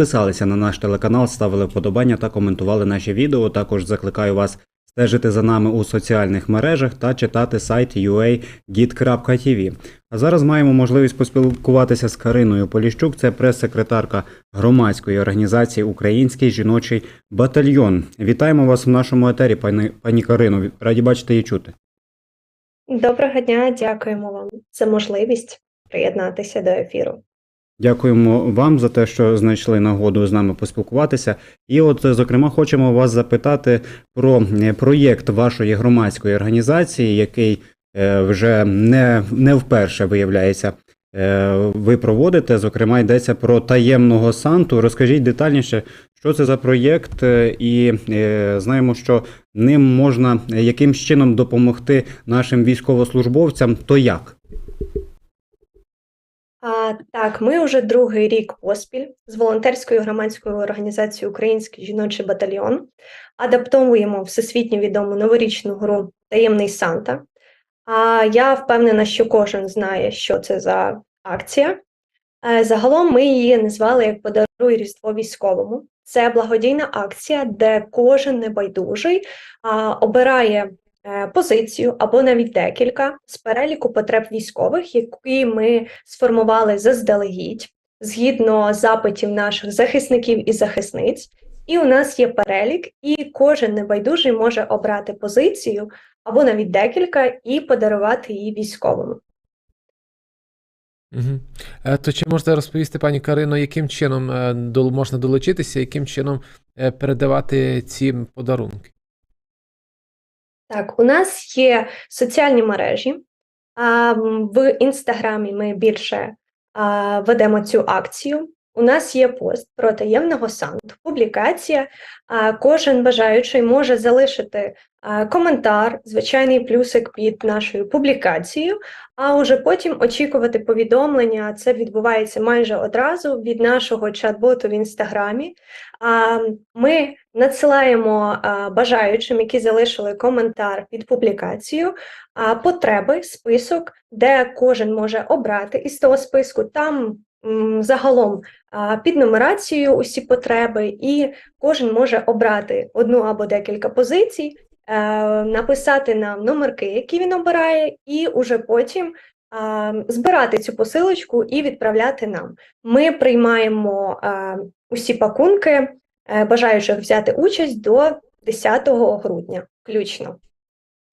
підписалися на наш телеканал, ставили вподобання та коментували наші відео. Також закликаю вас стежити за нами у соціальних мережах та читати сайт ua.git.tv. А зараз маємо можливість поспілкуватися з Кариною Поліщук, це прес-секретарка громадської організації Український жіночий батальйон. Вітаємо вас в нашому етері, пані, пані Карино. Раді бачити і чути. Доброго дня, дякуємо вам за можливість приєднатися до ефіру. Дякуємо вам за те, що знайшли нагоду з нами поспілкуватися. І, от, зокрема, хочемо вас запитати про е, проєкт вашої громадської організації, який е, вже не, не вперше виявляється. е, Ви проводите, зокрема, йдеться про таємного Санту. Розкажіть детальніше, що це за проєкт, і знаємо, що ним можна якимсь чином допомогти нашим військовослужбовцям. То як? А, так, ми вже другий рік поспіль з волонтерською громадською організацією Український жіночий батальйон адаптовуємо всесвітньо відому новорічну гру Таємний Санта. А я впевнена, що кожен знає, що це за акція. Е, Загалом ми її назвали як подаруй Різдво військовому. Це благодійна акція, де кожен небайдужий а, обирає позицію або навіть декілька з переліку потреб військових, які ми сформували заздалегідь згідно запитів наших захисників і захисниць. І у нас є перелік, і кожен небайдужий може обрати позицію або навіть декілька і подарувати її військовому. Угу. То чи можете розповісти, пані Карино, яким чином е, можна долучитися, яким чином е, передавати ці подарунки? Так, у нас є соціальні мережі. В інстаграмі ми більше ведемо цю акцію. У нас є пост про таємного санту, публікація. Кожен бажаючий може залишити коментар, звичайний плюсик під нашою публікацією, а уже потім очікувати повідомлення. Це відбувається майже одразу від нашого чат-боту в інстаграмі. Ми надсилаємо бажаючим, які залишили коментар під публікацію, потреби, список, де кожен може обрати із того списку. Там загалом під нумерацією усі потреби, і кожен може обрати одну або декілька позицій, е, написати нам номерки, які він обирає, і уже потім. Збирати цю посилочку і відправляти нам. Ми приймаємо а, усі пакунки е, бажаючих взяти участь до 10 грудня включно.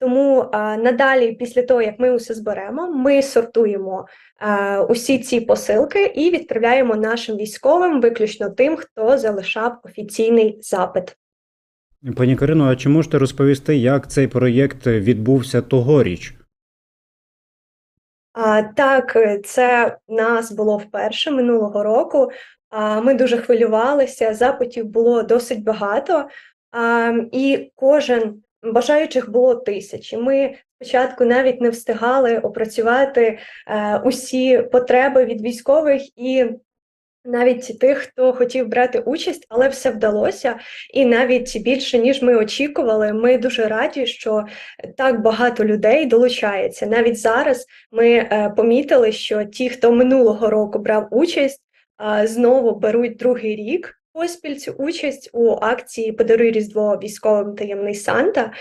Тому а, надалі, після того, як ми усе зберемо, ми сортуємо а, усі ці посилки і відправляємо нашим військовим, виключно тим, хто залишав офіційний запит. Пані Карино, а чи можете розповісти, як цей проєкт відбувся тогоріч? А, так, е, це в нас було вперше минулого року. Ми дуже хвилювалися, запитів було досить багато, і кожен бажаючих було тисячі. Ми спочатку навіть не встигали опрацювати е, усі потреби від військових і навіть тих, хто хотів брати участь, але все вдалося. І навіть більше ніж ми очікували. Ми дуже раді, що так багато людей долучається. Навіть зараз ми е, помітили, що ті, хто минулого року брав участь, знову беруть другий рік поспіль цю участь у акції Подаруй Різдво військовим таємний Санта.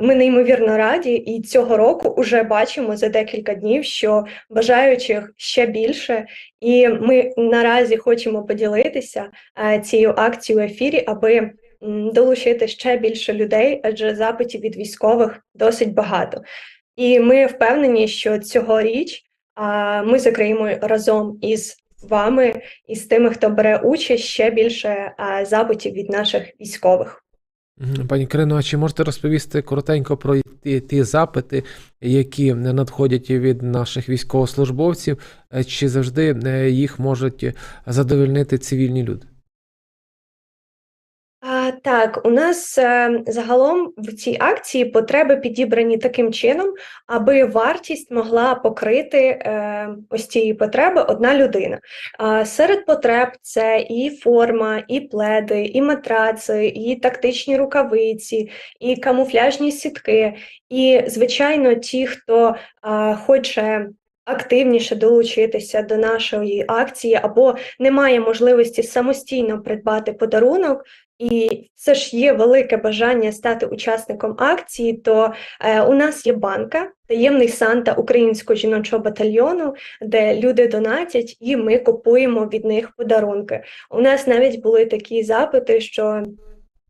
Ми неймовірно раді, і цього року вже бачимо за декілька днів, що бажаючих ще більше, і ми наразі хочемо поділитися цією акцією в ефірі, аби долучити ще більше людей, адже запитів від військових досить багато. І ми впевнені, що цьогоріч ми закриємо разом із вами і з тими, хто бере участь, ще більше а, запитів від наших військових. Пані Крино, а чи можете розповісти коротенько про ті, ті запити, які надходять від наших військовослужбовців, Е, чи завжди е, їх можуть задовольнити цивільні люди? Так, у нас е, загалом в цій акції потреби підібрані таким чином, аби вартість могла покрити е, ось цієї потреби одна людина. Серед потреб це і форма, і пледи, і матраци, і тактичні рукавиці, і камуфляжні сітки. І, звичайно, ті, хто хоче активніше долучитися до нашої акції, або немає можливості самостійно придбати подарунок, і це ж є велике бажання стати учасником акції, то е, у нас є банка, таємний Санта українського жіночого батальйону, де люди донатять, і ми купуємо від них подарунки. У нас навіть були такі запити, що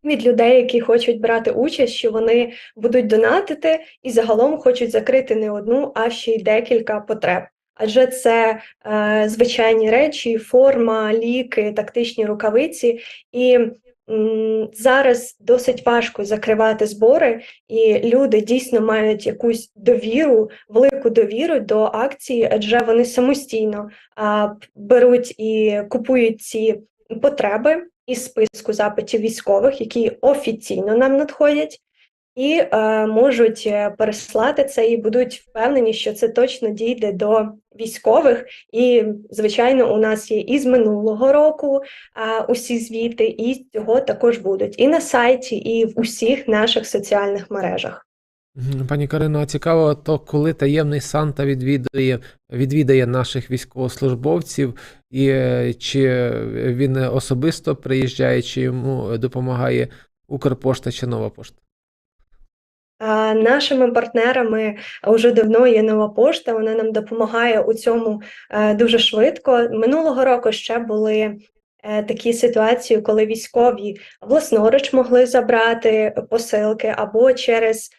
від людей, які хочуть брати участь, що вони будуть донатити і загалом хочуть закрити не одну, а ще й декілька потреб. Адже це е, звичайні речі, форма, ліки, тактичні рукавиці. І м, зараз досить важко закривати збори, і люди дійсно мають якусь довіру, велику довіру до акції, адже вони самостійно а, беруть і купують ці потреби із списку запитів військових, які офіційно нам надходять, і е, можуть е, переслати це і будуть впевнені, що це точно дійде до військових. І, звичайно, у нас є і з минулого року е, усі звіти, і цього також будуть і на сайті, і в усіх наших соціальних мережах. Пані Карино, цікаво, то коли таємний Санта відвідує, відвідає наших військовослужбовців, і е, чи він особисто приїжджає, чи йому допомагає Укрпошта чи Нова пошта? Нашими партнерами вже давно є нова пошта. Вона нам допомагає у цьому е, дуже швидко. Минулого року ще були е, такі ситуації, коли військові власноруч могли забрати посилки або через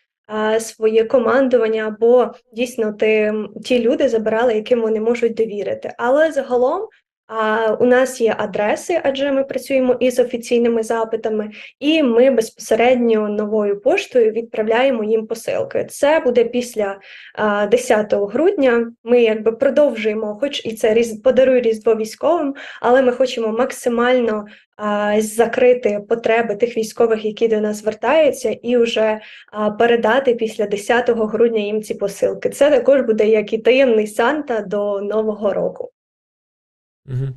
своє командування, або дійсно ти, ті люди забирали, яким вони можуть довірити. Але загалом. А у нас є адреси, адже ми працюємо із офіційними запитами, і ми безпосередньо новою поштою відправляємо їм посилки. Це буде після а, 10 грудня. Ми якби продовжуємо, хоч і це різ... подарує різдво військовим, але ми хочемо максимально закрити потреби тих військових, які до нас звертаються, і вже передати після 10 грудня їм ці посилки. Це також буде як і таємний Санта до Нового року. Угу.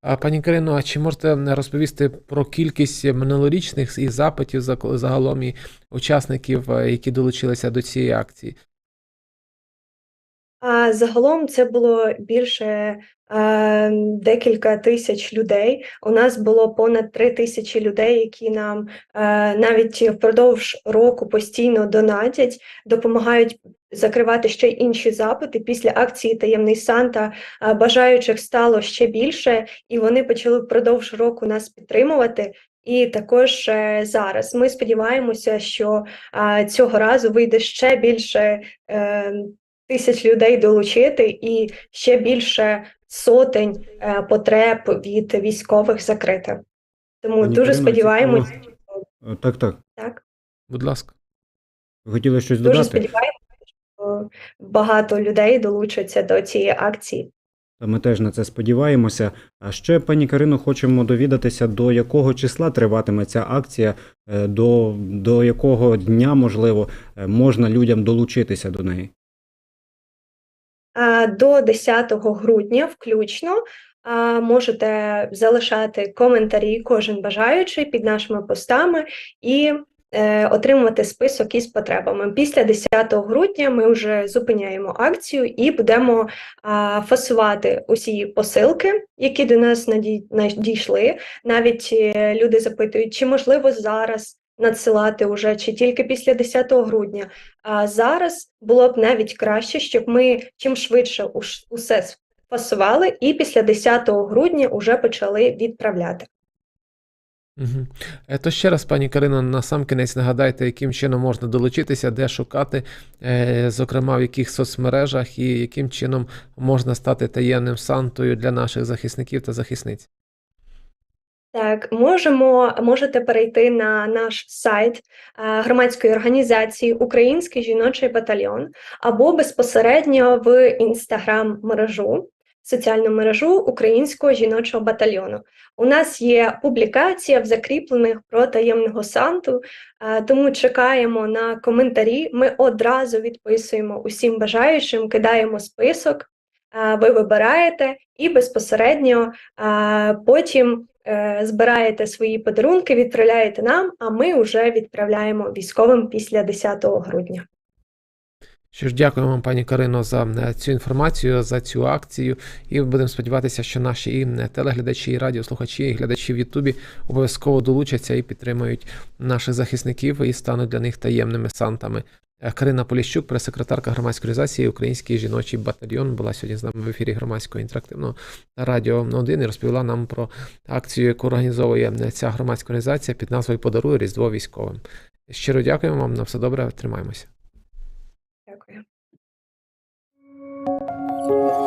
А пані Карино, а чи можете розповісти про кількість минулорічних і запитів загалом і учасників, е, які долучилися до цієї акції? А загалом це було більше е, декілька тисяч людей. У нас було понад три тисячі людей, які нам е, навіть впродовж року постійно донатять, допомагають закривати ще й інші запити. Після акції Таємний Санта бажаючих стало ще більше, і вони почали впродовж року нас підтримувати. І також е, зараз ми сподіваємося, що цього разу вийде ще більше. Е, тисяч людей долучити і ще більше сотень е, потреб від військових закрити. Тому Пані дуже Ірино, сподіваємось, Е, Так, так. так Будь ласка. Ви хотіли щось дуже додати? сподіваємося, багато людей долучаться до цієї акції. Ми теж на це сподіваємося. А ще, пані Карино, хочемо довідатися, до якого числа триватиме ця акція, е, до, до якого дня, можливо, е, можна людям долучитися до неї. До 10 грудня включно можете залишати коментарі, кожен бажаючий під нашими постами і отримувати список із потребами. Після 10 грудня ми вже зупиняємо акцію і будемо фасувати усі посилки, які до нас наді- надійшли. Навіть е, люди запитують, чи можливо зараз надсилати уже, чи тільки після 10 грудня. А зараз було б навіть краще, щоб ми чим швидше усе сфасували і після 10 грудня вже почали відправляти. Угу. То ще раз, пані Карино, на сам кінець нагадайте, яким чином можна долучитися, де шукати, е, зокрема в яких соцмережах і яким чином можна стати таємним Сантою для наших захисників та захисниць. Так, можемо, можете перейти на наш сайт е, громадської організації Український жіночий батальйон або безпосередньо в інстаграм-мережу, соціальну мережу Українського жіночого батальйону. У нас є публікація в закріплених про таємного санту, е, тому чекаємо на коментарі. Ми одразу відписуємо усім бажаючим, кидаємо список. е, Ви вибираєте і безпосередньо е, потім збираєте свої подарунки, відправляєте нам, а ми вже відправляємо військовим після 10 грудня. Що ж, дякуємо вам, пані Карино, за е, цю інформацію, за цю акцію. І будемо сподіватися, що наші і е, телеглядачі, і радіослухачі, і глядачі в Ютубі обов'язково долучаться і підтримують наших захисників і стануть для них таємними сантами. Е, Карина Поліщук, прес-секретарка громадської організації Український жіночий батальйон, була сьогодні з нами в ефірі громадського інтерактивного радіо 1 і розповіла нам про акцію, яку організовує ця громадська організація під назвою Подаруй Різдво військовим. Щиро дякуємо вам. На все добре. Тримаємося. Дякую.